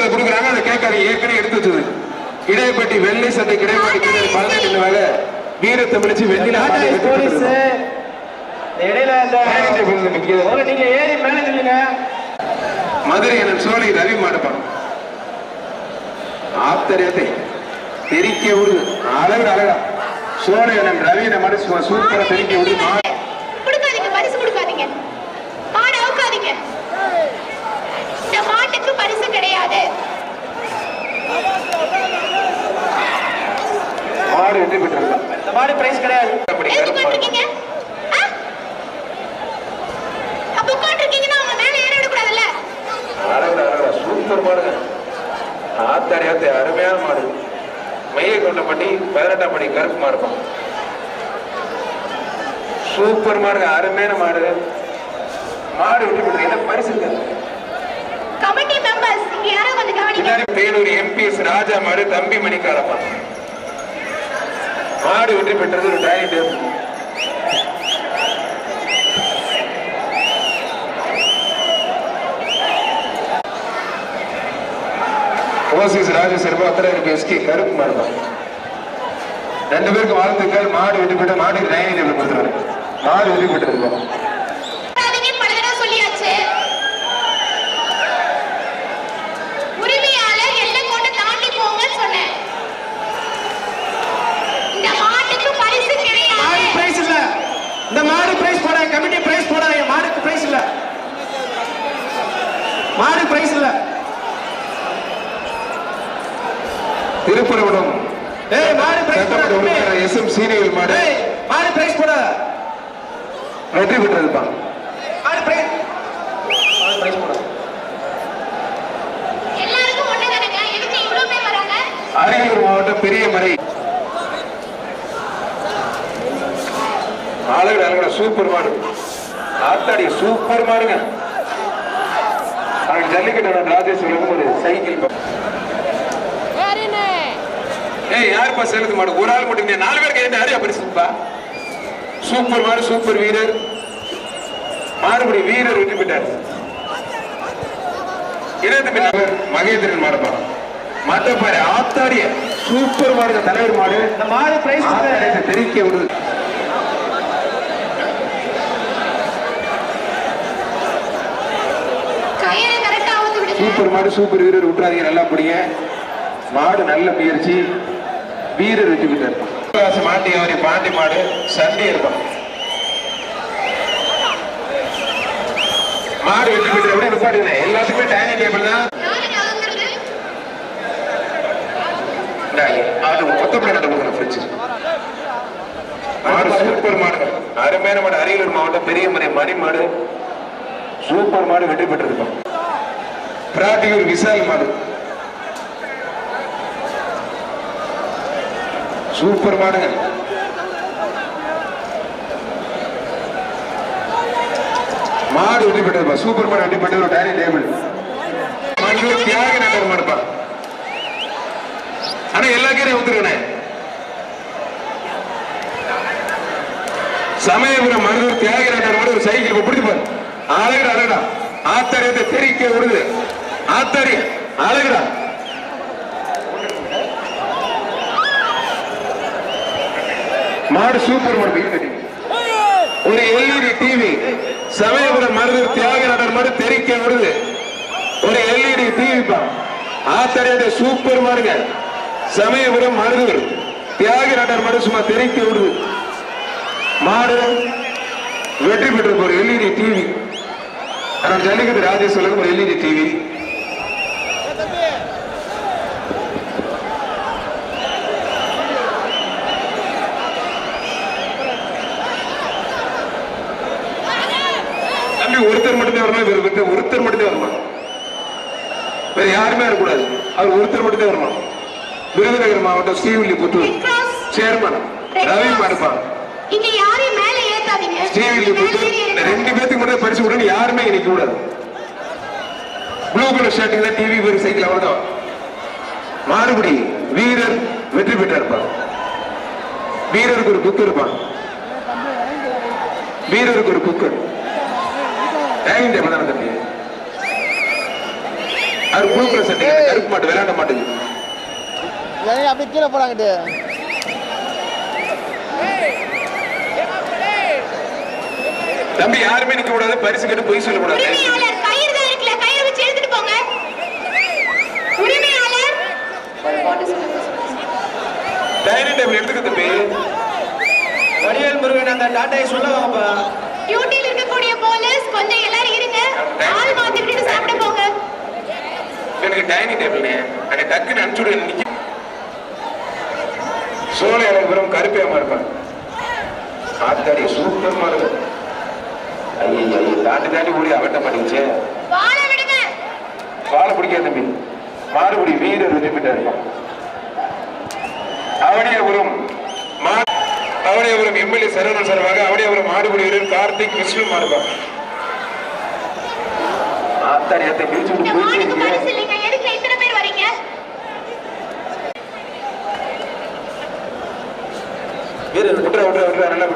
பரிசுல கொடுக்குறாங்க அதை கேட்காதீங்க ஏற்கனவே எடுத்து வச்சது இடைப்பட்டி வெள்ளை சந்தை கிடைப்பட்டி பதினெட்டு வகை வீர தமிழிச்சு வெண்ணில மதுரை என சோழி ரவி மாடுப்பான் ஆத்தரியத்தை தெரிக்க விடுது அழகு அழகா சோழ என் ரவி சும்மா சூப்பரா தெரிக்க விடுது கொடுக்காதீங்க பரிசு கொடுக்காதீங்க. மாடு அவுக்காதீங்க இந்த மாட்டுக்கு பரிசு கிடையாது மாடு வெற்றி பெற்றிருக்கோம் இந்த மாடு பிரைஸ் கிடையாது அப்படி சூப்பர் மாடுங்க ஆத்தாரியாத்தை அருமையான மாடு. மைய கொண்ட பட்டி பதினெட்டாம் படி கருப்பு மாடு. சூப்பர் மாடுங்க அருமையான மாடு. மாடு விட்டு என்ன பரிசு கமிட்டி மெம்பர்ஸ் இங்க கவனிங்க. பேலூர் எம்பிஎஸ் ராஜா மாடு தம்பி மணிக்காரப்பா மாடு வெற்றி பெற்றது ஒரு டைனிங் டேபிள் ஓசிஸ் ராஜ சிறுபாத்திர இருக்கு எஸ்கே கருப்பு மாடு ரெண்டு பேருக்கு வாழ்த்துக்கள். மாடு வெற்றி பெற்ற மாடு டைனிங் டேபிள் கொடுத்துருவாரு மாடு வெற்றி பெற்றிருக்கோம் போடாதீங்கன்னு பல தடவை சொல்லியாச்சு உரிமையாளர் எல்லை கொண்டு தாண்டி போங்கன்னு சொன்னேன் இந்த மாட்டுக்கு பரிசு மாடு கிடையாது பிரைஸ் இல்ல இந்த மாடு பிரைஸ் போட கமிட்டி பிரைஸ் போடாதீங்க மாடுக்கு பிரைஸ் இல்ல மாடு பிரைஸ் இல்ல திருப்பரங்குடம் ஏய் மாடு பிரைஸ் சட்டமன்ற போட சீனியர் மாடு. மாடு பிரைஸ் போட. வெற்றி பெற்றிருப்பான் மாடு பிரைஸ் மாடு பிரைஸ் போட. எல்லாருக்கும் ஒண்ணு தானங்க எதுக்கு இவ்வளவு பேர் வராங்க? அரியலூர் மாவட்டம் பெரிய மறை அழகு அழகா சூப்பர் மாடு. ஆத்தாடி சூப்பர் மாடுங்க. அவனுக்கு ஜல்லிக்கட்டு ராஜேஷ் உலகம் ஒரு சைக்கிள் ஏய் யாருப்பா சேலத்து மாடு? ஒரு ஆள் மட்டும்? நாலு பேர் கேட்டு யாரையா பரிசுப்பா சூப்பர் மாடு சூப்பர் வீரர். மாடுபடி வீரர் வெற்றி பெற்றார். இருபத்தி பின்னர் மகேந்திரன் மாடுப்பா. மத்தப்பாரு ஆத்தாடிய சூப்பர் மாடுங்க தலைவர் மாடு. இந்த மாடு பிரைஸ் தெரிக்க விடுது சூப்பர் மாடு சூப்பர் வீரர். விட்டுறாதீங்க நல்லா பிடிங்க. மாடு நல்ல முயற்சி. வீர வெற்றி பெற்றார். சிவகாசி மாட்டி அவரி பாண்டி மாடு சண்டை இருப்பான் மாடு வெற்றி பெற்ற எப்படி நிப்பாட்டுங்க எல்லாத்துக்குமே டைனிங் டேபிள் தான். அது ஃப்ரிட்ஜ் மாடு சூப்பர் மாடு. அருமையான மாடு. அரியலூர் மாவட்டம் பெரியமலை மணி மாடு. சூப்பர் மாடு வெற்றி பெற்றிருக்கோம். பிராட்டியூர் விசால் மாடு. சூப்பர் மாடுங்க மாடு வெற்றி பெற்றதுப்பா சூப்பர் மாடு வெற்றி பெற்றது ஒரு டைனிங் டேபிள். மஞ்சூர் தியாக நகர் மாடுப்பா. ஆனா எல்லா கீரையும் ஊத்துருக்கனே சமயபுரம் மருதூர் தியாகராஜர் ஒரு சைக்கிள் பிடிச்சு பாரு அழகுடா அழகுடா. ஆத்தாரியத்தை தெரிக்க விடுது. ஆத்தாரிய அழகுடா. மாடு சூப்பர் மாடு ஒரு எல்இடி டிவி சமயபுரம் மருதூர் தியாகராஜர் மாடு தெரிக்க விடுது ஒரு எல்இடி டிவி பா. சூப்பர் மாடுங்க. சமயபுரம் மருதூர் தியாகராஜர் மாடு சும்மா தெரிக்க விடுது. மாடு வெற்றி பெற்றிருக்க ஒரு எல்இடி டிவி ஆனால் ஜல்லிக்கட்டு ராஜேஷ் ஒரு எல்இடி டிவி தம்பி ஒருத்தர் மட்டும்தான் வரணும் வேற வேற ஒருத்தர் மட்டும்தான் வரணும் வேற யாருமே வரக்கூடாது அவர் ஒருத்தர் மட்டும்தான் வரணும். விருதுநகர் மாவட்டம் ஸ்ரீவில்லிபுத்தூர் சேர்மன் ரவி ஏத்தாதீங்க. ஸ்ரீவில்லிபுத்தூர். ரெண்டு பேத்துக்கு மட்டும் பரிசு கொடுன்னு யாருமே இங்க நிக்க கூடாது ப்ளூ கலர் ஷர்ட்டுல டிவி ஒரு சைக்கிள் அவ்வளவுதான். மாறுபடி வீரர் வெற்றி பெற்றார்ப்பா வீரருக்கு ஒரு புக் இருப்பான். வீரருக்கு ஒரு புக்கு டைனிங் டேபிள் தானே தம்பி அவர் ப்ளூ கலர் சட்டை கருப்பு மாட்டு விளையாட மாட்டேங்குது. அப்படியே கீழே போறாங்கட்டு தம்பி யாருமே நிக்க கூடாது பரிசு கேட்டு பொய் சொல்லக்கூடாது உரிமையாளர் கயிறு தான் இருக்குல்ல கயிறு வச்சு எடுத்துட்டு போங்க. உரிமையாளர். டைனிங் டேபிள் எடுத்துக்க தம்பி. வடிவேல் முருகன் அந்த டாட்டாயை சொல்ல வாங்கப்பா டியூட்டில இருக்கக்கூடிய போலீஸ் கொஞ்சம் எல்லாரும் இருங்க ஆள் மாத்தி விட்டுட்டு சாப்பிட போங்க எனக்கு டைனிங் டேபிள் அங்க டக்குன்னு அனுப்பிச்சு விடு நிக்க. சோழையாளபுரம் கருப்பையம்மா இருப்பான் ஆத்தாடி சூப்பர்மா இருக்கும். ஐயோ தாண்டி தாண்டி ஓடி அவட்ட மாட்டேங்குச்சே வாழ பிடிக்காத தம்பி. மாறுபடி வீரர் விதிப்பிட்டா இருப்பான். அவனியபுரம் அவனியபுரம் எம்எல்ஏ சரவணன் சார்பாக அவனியபுரம் மாடுபடி வீரர் கார்த்திக் விஷ்ணு மாறுபான் ஆத்தாடி அத்தை பிரிச்சு விட்டு போயிட்டே வீரர் விட்டுற விட்டுற விட்டுற நல்லா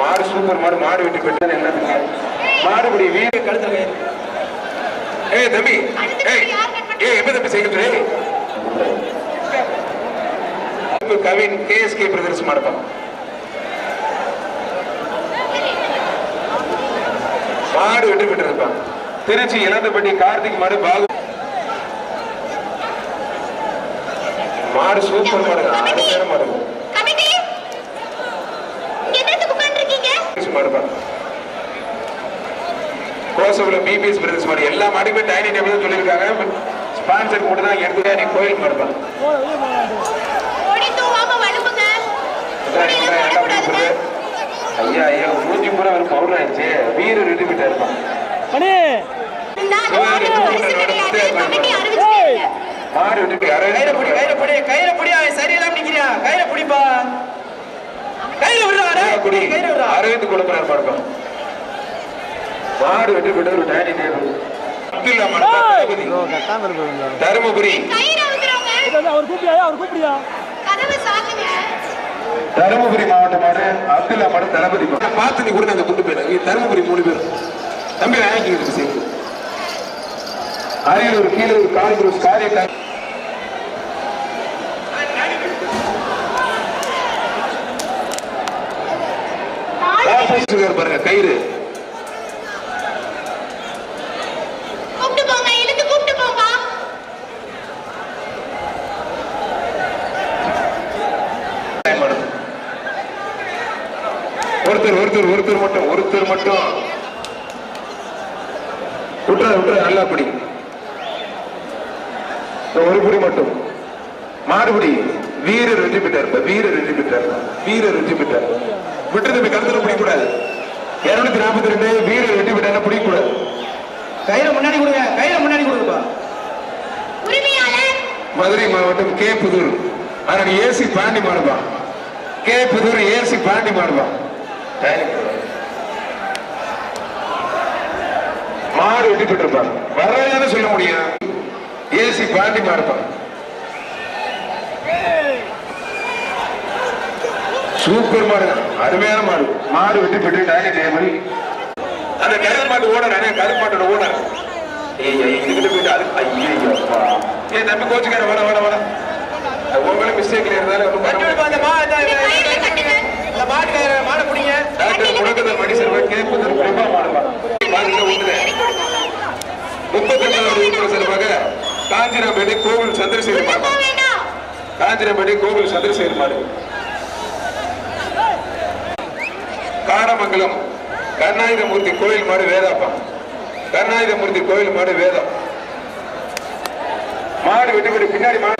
மாடு சூப்பர் மாடு மாடு வெட்டி பெற்றது எல்லாத்துக்கு மாடுபடி கழுத்துல கயிறு. ஏய் தம்பி. ஏய் ஏய் எப்ப தம்பி செய்கிறது கவின் கேஎஸ்கே பிரதர்ஸ் மாடுப்பான் மாடு வெற்றி பெற்றிருப்பான் திருச்சி இளந்தப்பட்டி கார்த்திக் மாடு பாகு மாடு சூப்பர் மாடு அருமையான மாடு கமிட்டி இங்க என்னத்துக்கு மாடுப்பான் கோசவுல பிபிஎஸ் பிரதர்ஸ் மாடு எல்லா மாடுமே டைனிங் டேபிள் தான் சொல்லியிருக்காங்க. ஸ்பான்சர் மட்டும் தான் எடுத்துக்க நீ கோயில் கொடி போடக்கூடாதுங்க ஐயா ஐயா மூஞ்சி பூரா ஒரு பவுடர் ஆயிடுச்சு. வீரர் பெற்றா இருப்பான் இந்த அந்த மாடுக்கு பரிசு கிடையாது கமிட்டி அறிவிச்சிருக்காங்க மாடு வெற்றி பெற்று கயிறை பிடி கயிறை பிடி கயிறை பிடி அவன் சரியில்லாம நிக்கிறியா கயிறை பிடிப்பா கயிறு விடுறா டேய். குடி கயிறு விடுறா அரவிந்த் கொடுப்பனர் மாடுப்பான் மாடு வெற்றி பெற்ற ஒரு டைனிங் டேபிள் அப்துல்லா மாடுப்பான் தளபதி கட்டாம தருமபுரி. கயிறு அவுக்குறவங்க அவர் கூப்பிடியா அவர் கூப்பிடியா கதவை சாத்துங்க. தருமபுரி மாவட்ட மாடு அப்துல்லா மாடு தளபதி மாடு. பார்த்து நீ கூட நாங்க கொண்டு தருமபுரி மூணு பேர். தம்பி வாங்கிக்கிட்டு சேர்ந்து அரியலூர் கீழூர் காலிபுரம் காரியக்கார மாடு பாருங்க கயிறு. ஒருத்தர் ஒருத்தர் ஒருத்தர் மட்டும் ஒருத்தர் மட்டும். விட்டுற விட்டுற நல்லா பிடி. ஒரு புடி மட்டும். மாறுபடி. வீரர் வெற்றி பெற்றார் வீரர் வெற்றி பெற்றார். வீரர் வெற்றி பெற்றார். விட்டு தம்பி கருத்துல பிடிக்கூடாது இருநூத்தி நாற்பத்தி ரெண்டு வீரர் வெற்றி பெற்றார் பிடிக்கூடாது கயிறை முன்னாடி கொடுங்க கயிறை முன்னாடி கொடுங்கப்பா. மதுரை மாவட்டம் கே புதூர். அதனுடைய ஏசி பாண்டி மாடுவான் கே புதூர் ஏசி பாண்டி மாடுவான் மாடு வெட்டி பெற்றிருப்பாங்க வரலன்னு சொல்ல முடியும். ஏசி பாண்டி மாடுப்பான் சூப்பர் மாடு. அருமையான மாடு. மாடு வெட்டி பெற்று டைனிங் டேபிள் அந்த கருப்பு மாட்டு ஓனர் அண்ணே கருப்பு மாட்டோட ஓனர். இதுகிட்ட போயிட்டு அது ஐயப்பா ஏய் தம்பி கோச்சுக்கார வர வர வர உங்களும் மிஸ்டேக்ல இருந்தாலும் மாடை பிடிங்க. டாக்டர் முடக்கதர் செல்வ கேட்பதற்கு பிரபா மாடுவா பாருங்க ஒண்ணுல முப்பத்தெட்டாவது உறுப்பினர் செல்வாக காஞ்சிராம்பேட்டை கோவில் சந்திரசேகர் மாடு. காஞ்சிராம்பேட்டை கோவில் சந்திரசேகர் மாடு. காரமங்கலம் கருணாயுதமூர்த்தி கோயில் மாடு வேதாப்பா. கருணாயுதமூர்த்தி கோயில் மாடு வேதம். மாடு விட்டு பின்னாடி மாடு.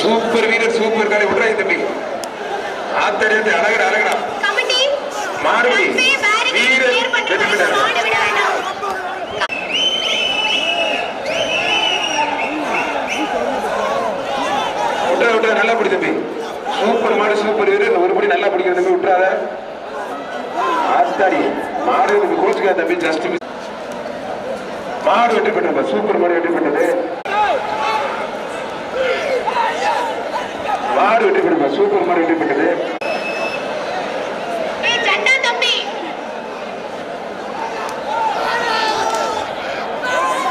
சூப்பர் வீரர் சூப்பர் காலை விட்றா தம்பி. ஆத்தடியாத்தி அழகடா அழகடா. கமிட்டி மாறுபடி வீரர் விட்டுற விட்டுற நல்லா பிடி தம்பி. சூப்பர் மாடு சூப்பர் வீரர் ஒரு படி நல்லா பிடிக்கிற தம்பி விட்டுறாத. ஆத்தாடி மாடு இதுக்கு கோச்சுக்காத தம்பி ஜஸ்ட் மாடு வெற்றி பெற்றது. சூப்பர் மாடு வெற்றி பெற்றது. மாடு வெற்றி பெற்றது. சூப்பர் மாடு வெற்றி பெற்றது.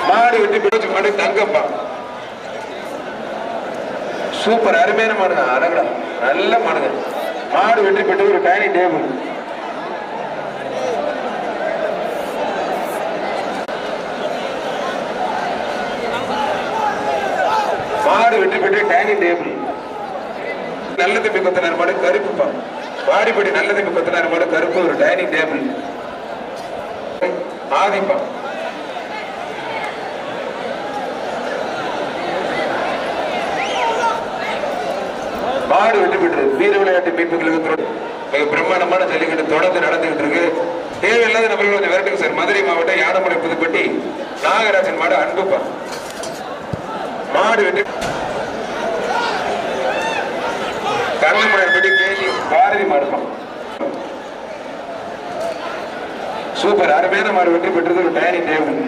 மாடு வெட்டி பிடிச்ச மாடு தங்கப்பா. சூப்பர் அருமையான மாடுங்க அழகா நல்ல மனிதன் மாடு வெட்டி பெற்று ஒரு டைனிங் டேபிள் மாடு வெட்டி பெற்று டைனிங் டேபிள் நல்ல தம்பி கொத்தனார் மாடு கருப்பு வாடிப்படி நல்ல தம்பி கொத்தனார் மாடு கருப்பு ஒரு டைனிங் டேபிள் ஆதிப்பா மாடு வெற்றி பெற்று வீர விளையாட்டு மீட்பு கழகத்தோடு மிக பிரம்மாண்டமான ஜல்லிக்கட்டு தொடர்ந்து நடந்துகிட்டு இருக்கு. தேவையில்லாத நபர்கள் கொஞ்சம் விரட்டுங்க சார். மதுரை மாவட்டம் யானமலை புதுப்பட்டி நாகராஜன் மாடு அன்புப்பா. மாடு வெற்றி கண்ணமலைப்பட்டி கேஜி பாரதி மாடுப்பா. சூப்பர். அருமையான மாடு வெற்றி பெற்றது ஒரு டைனிங் டேபிள்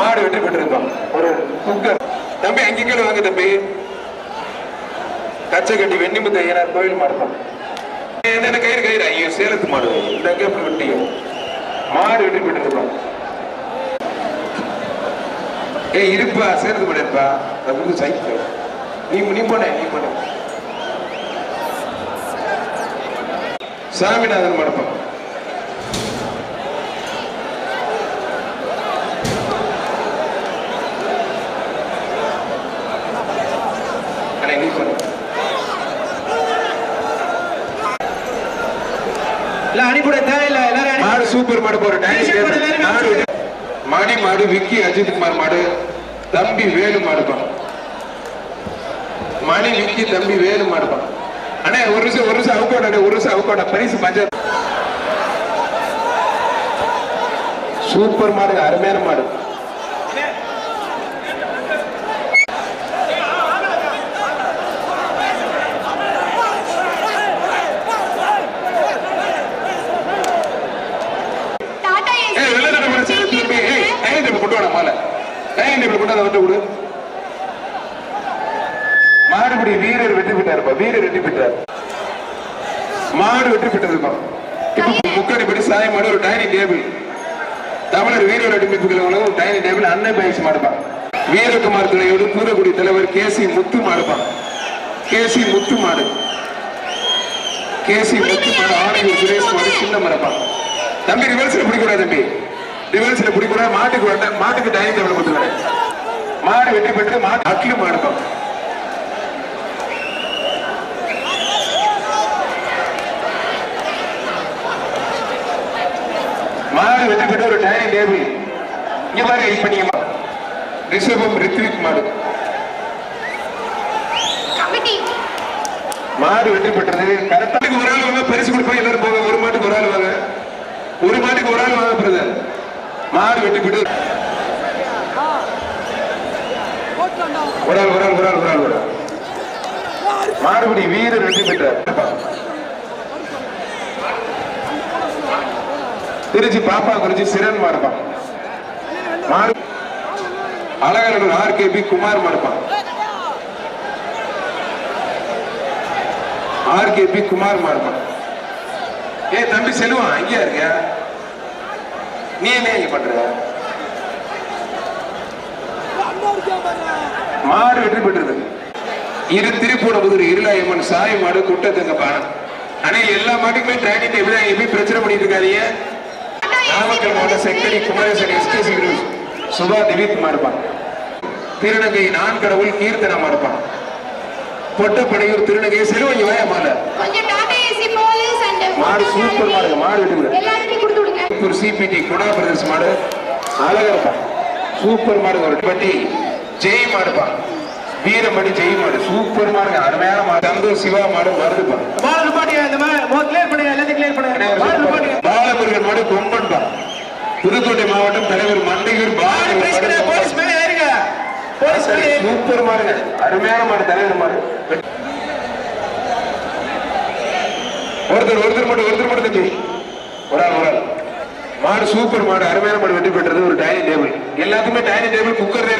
மாடு வெற்றி பெற்றிருப்பான் ஒரு குக்கர். தம்பி அங்க கீழே வாங்க தம்பி. கச்சை கட்டி ஐயனார் கோயில் மாடுப்பான் என்ன கயிறு கயிறு? ஐயோ சேலத்து மாடு. இந்த கேப்பு வெட்டியோ? மாடு வெற்றி பெற்றிருப்பான் ஏய் இருப்பா சேர்ந்து மாடு அது வந்து சைக்கிள். நீ நீ போன நீ போன. சாமிநாதன் மடப்பம் அண்ணே, நீ போன தேவையில்லை. எல்லாரும் மாடு சூப்பர் மாடு போற விக்கி அஜித் குமார் மாடு தம்பி வேலு மாடுப்பான் மணி விக்கி தம்பி வேலு மாடுப்பான் அண்ணே ஒரு நிமிஷம் ஒரு நிமிஷம் அவுக்கோட ஒரு நிமிஷம் அவுக்கோட பரிசு பஞ்ச சூப்பர் மாடு அருமையான மாடு டாடா ஏசி ஏய் வெள்ளை மாடு சேர்த்து திரும்பி ஏய் டைனிங் டேபிள் கொண்டு வாடா மாலை டைனிங் டேபிள் கொண்டு வந்து விடு மாடுபிடி வீரர் வெற்றி பெற்றாருப்பா வீரர் வெற்றி பெற்றார். மாடு வெற்றி பெற்றதுப்பா. இப்ப முக்கடிப்படி சாய மாடு ஒரு டைனிங் டேபிள் தமிழர் வீர விளையாட்டு ஒரு டைனிங் டேபிள் அன்னை பயிற்சி மாடுப்பா. வீரகுமார் துணையோடு கூறக்குடி தலைவர் கே சி முத்து மாடுப்பா. கே சி முத்து மாடு. கே சி முத்து மாடு ஆணையூர் சுரேஷ் மாடு சின்ன மரப்பா தம்பி ரிவர்ஸ்ல பிடிக்கூடாது தம்பி. ரிவர்ஸ்ல பிடிக்கூடாது மாட்டுக்கு வேண்டாம் மாட்டுக்கு டைனிங் டேபிள் கொடுத்துக்கிறேன் மாடு வெற்றி பெற்று மாடு அக்கிலு மாடுப்பா மாடு வெற்றி பெற்ற ஒரு டைனிங் டேபிள் இங்க பாருங்க இப்ப நீங்க ரிஷபம் ரித்விக் மாடு. மாடு வெற்றி பெற்றது கரெக்டாக ஒரு ஆள் வாங்க பரிசு கொடுப்பாங்க எல்லாரும் போங்க. ஒரு மாட்டுக்கு ஒரு ஆள் வாங்க. ஒரு மாட்டுக்கு ஒரு ஆள் வாங்க பிரதர். மாடு வெட்டி விடு ஒரு ஆள் ஒரு ஆள் ஒரு ஆள் ஒரு ஆள் ஒரு ஆள் மாடுபிடி வீரர் வெற்றி பெற்றார். திருச்சி பாப்பா குறிச்சி சிறன் மாடுப்பான் மாடு Azhagar R K P Kumar மாடுப்பான் R K P Kumar மாடுப்பான் ஏ தம்பி செல்வம் அங்கேயா இருக்கியா? நீ என்ன பண்ற? மாடு வெற்றி பெற்றது. இரு திருப்பூணபுதூர் இருளாயம்மன் சாய் மாடு குட்டத்துங்க பானம் ஆனா எல்லா மாட்டுக்குமே ட்ரைனிங் எப்படி எப்படி பிரச்சனை பண்ணிட்டு இருக்காதீங்க. நாமக்கல் மாவட்டம் செக்கடி குமரேசன் எஸ்கேசி குரூஸ் சுபா திவித் மாடுப்பான். திருநங்கை நான் கடவுள் கீர்த்தனா மாடுப்பான். பொட்டப்படையூர் திருநங்கை செல்வஞ்சி வாயா மால மாடு சூப்பர் மாடுங்க மாடு வெட்டி ஒரு சிபிடி குணா பிரதர்ஸ் மாடு. அழகா இருப்பான் சூப்பர் மாடு ஒரு பட்டி ஜெய் மாடுப்பான் வீரமணி ஜெய் மாடு. சூப்பர் மாடுங்க. அருமையான மாடு. தந்தூர் சிவா மாடு மருதுப்பான் மாடு நிப்பாட்டியா இந்த மாதிரி மோ கிளியர் பண்ணுங்க எல்லாத்தையும் கிளியர் பண்ணுங்க மாடு நிப்பாட்டுங்க பாலமுருகன் மாடு கொம்பன்பா. புதுக்கோட்டை மாவட்டம் தலைவர் மண்டையூர். சூப்பர் மாடுங்க. அருமையான மாடு தலைவர் மாடு. ஒருத்தர் ஒருத்தர் மட்டும் ஒருத்தர் மட்டும் ஒரு ஆள் ஒரு ஆள். மாடு சூப்பர் மாடு அருமையான மாடு வெற்றி பெற்றது ஒரு டைனிங் டேபிள் எல்லாத்துக்குமே டைனிங் டேபிள் குக்கர்